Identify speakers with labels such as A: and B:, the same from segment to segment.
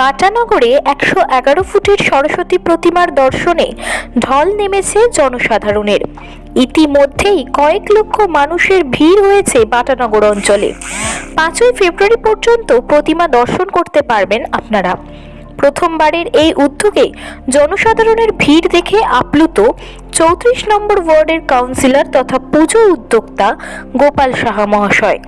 A: বাটানগরে একশো এগারো ফুটের সরস্বতী প্রতিমার দর্শনে ঢল নেমেছে জনসাধারণের। ইতিমধ্যেই কয়েক লক্ষ মানুষের ভিড় হয়েছে বাটানগর অঞ্চলে। পাঁচই ফেব্রুয়ারি পর্যন্ত প্রতিমা দর্শন করতে পারবেন আপনারা। প্রথমবারের এই উদ্যোগে জনসাধারণের ভিড় দেখে আপ্লুত চৌত্রিশ নম্বর ওয়ার্ডের কাউন্সিলর তথা পুজো উদ্যোক্তা গোপাল সাহা মহাশয়।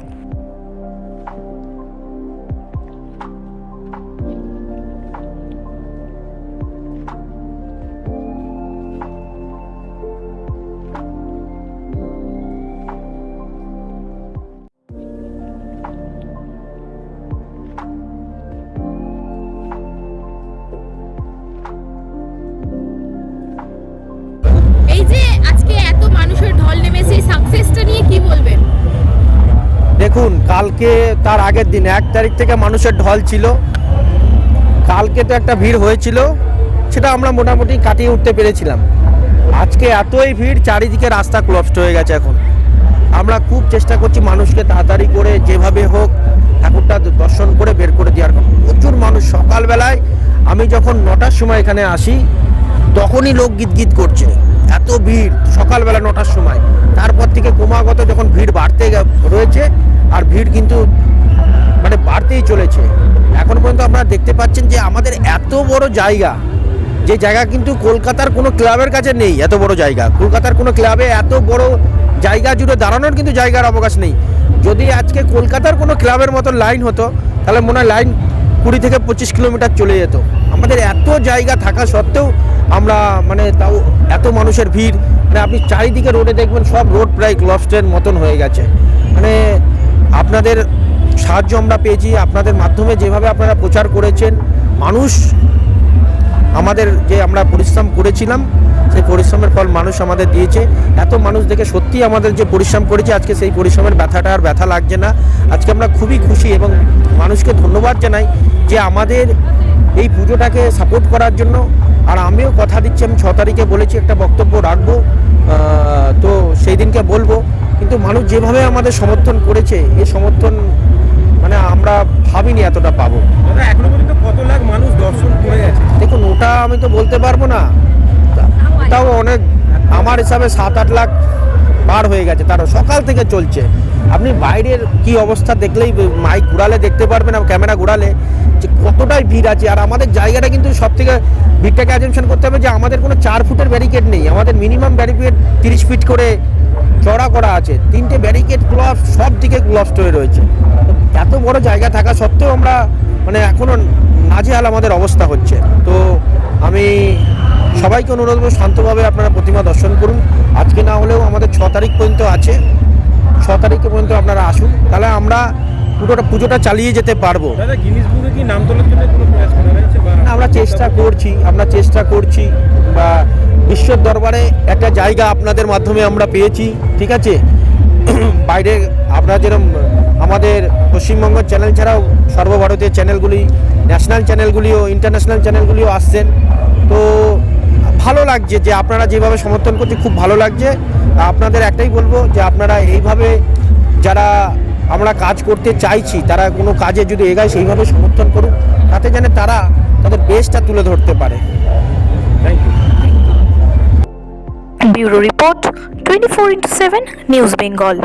B: যে আজকে এত মানুষের ঢল নেমেছে সাকসেসটা নিয়ে কি বলবেন?
C: দেখুন, কালকে তার আগের দিন, এক তারিখ থেকে মানুষের ঢল ছিল। কালকে তো একটা ভিড় হয়েছিল, সেটা আমরা মোটামুটি কাটিয়ে উঠতে পেরেছিলাম। আজকে এতই ভিড়, চারিদিকে রাস্তা ক্লস্ট হয়ে গেছে এখন। আমরা খুব চেষ্টা করছি মানুষকে তাড়াতাড়ি করে যেভাবে হোক, ঠাকুরটা দর্শন করে বের করে দেওয়ার। প্রচুর মানুষ সকালবেলায়, আমি যখন নটার সময় এখানে আসি, তখনই লোক গীত গীত করছে। এত ভিড় সকালবেলা নটার সময়। তারপর থেকে ক্রমাগত যখন ভিড় বাড়তে রয়েছে, আর ভিড় কিন্তু মানে বাড়তেই চলেছে। এখন পর্যন্ত আপনারা দেখতে পাচ্ছেন যে আমাদের এত বড় জায়গা, যে জায়গা কিন্তু কলকাতার কোনো ক্লাবের কাছে নেই, এত বড় জায়গা। কলকাতার কোনো ক্লাবে এত বড় জায়গা জুড়ে দাঁড়ানোর কিন্তু জায়গার অবকাশ নেই। যদি আজকে কলকাতার কোনো ক্লাবের মতো লাইন হতো, তাহলে মনে হয় লাইন কুড়ি থেকে পঁচিশ কিলোমিটার চলে যেত। আমাদের এত জায়গা থাকা সত্ত্বেও আমরা মানে তাও এত মানুষের ভিড় মানে আপনি চারিদিকে রোডে দেখবেন সব রোড প্রায় ক্লস্টের মতন হয়ে গেছে। মানে আপনাদের সাহায্য আমরা পেয়েছি, আপনাদের মাধ্যমে যেভাবে আপনারা প্রচার করেছেন, মানুষ আমাদের যে আমরা পরিশ্রম করেছিলাম, সেই পরিশ্রমের ফল মানুষ আমাদের দিয়েছে। এত মানুষ দেখে সত্যি আমাদের যে পরিশ্রম করেছে, আজকে সেই পরিশ্রমের ব্যথাটা আর ব্যথা লাগছে না। আজকে আমরা খুবই খুশি এবং মানুষকে ধন্যবাদ জানাই যে আমাদের এই পুজোটাকে সাপোর্ট করার জন্য আর আমিও কথা দিচ্ছি আমি ছ তারিখে বলেছি একটা বক্তব্য রাখব তো সেই দিনকে বলব। কিন্তু মানুষ যেভাবে আমাদের সমর্থন করেছে এ সমর্থন মানে আমরা ভাবিনি এতটা পাবো।
D: এখনও পর্যন্ত কত লাখ মানুষ দর্শন করে গেছে
C: দেখুন ওটা আমি তো বলতে পারব না। তাও অনেক আমার হিসাবে সাত আট লাখ পার হয়ে গেছে তার সকাল থেকে চলছে। আপনি বাইরের কি অবস্থা দেখলেই মাইক ঘুরালে দেখতে পারবেন আর ক্যামেরা ঘুরালে যে কতটাই ভিড় আছে। আর আমাদের জায়গাটা কিন্তু সব থেকে ভিড়টাকে অ্যাজেমশন করতে হবে যে আমাদের কোনো চার ফুটের ব্যারিকেড নেই। আমাদের মিনিমাম ব্যারিকেড তিরিশ ফিট করে চড়া করা আছে। তিনটে ব্যারিকেড ক্লস সব দিকে ক্লস্ট হয়ে রয়েছে। এত বড় জায়গা থাকা সত্ত্বেও আমরা মানে এখনও নাজেহাল আমাদের অবস্থা হচ্ছে। তো আমি সবাইকে অনুরোধ করব, শান্তভাবে আপনারা প্রতিমা দর্শন করুন। আজকে না হলেও আমাদের ছ তারিখ পর্যন্ত আছে। ছ তারিখ পর্যন্ত আপনারা আসুন। তাহলে আমরা পুরোটা পুজোটা চালিয়ে যেতে পারব। আমরা চেষ্টা করছি আমরা চেষ্টা করছি। বা বিশ্বর দরবারে একটা জায়গা আপনাদের মাধ্যমে আমরা পেয়েছি ঠিক আছে? বাইরে আপনারা যেরকম আমাদের পশ্চিমবঙ্গ চ্যানেল ছাড়াও সর্বভারতীয় চ্যানেলগুলি ন্যাশনাল চ্যানেলগুলিও ইন্টারন্যাশনাল চ্যানেলগুলিও আসছেন। তো ভালো লাগছে যে আপনারা যেভাবে সমর্থন করছে খুব ভালো লাগছে। আপনাদের একটাই বলব যে আপনারা এইভাবে যারা আমরা কাজ করতে চাইছি তারা কোনো কাজে যদি এগায় সেইভাবে সমর্থন করুক তাতে যেন তারা তাদের বেস্টটা তুলে ধরতে পারে।
D: Thank you
A: bureau report twenty four into seven news Bengal.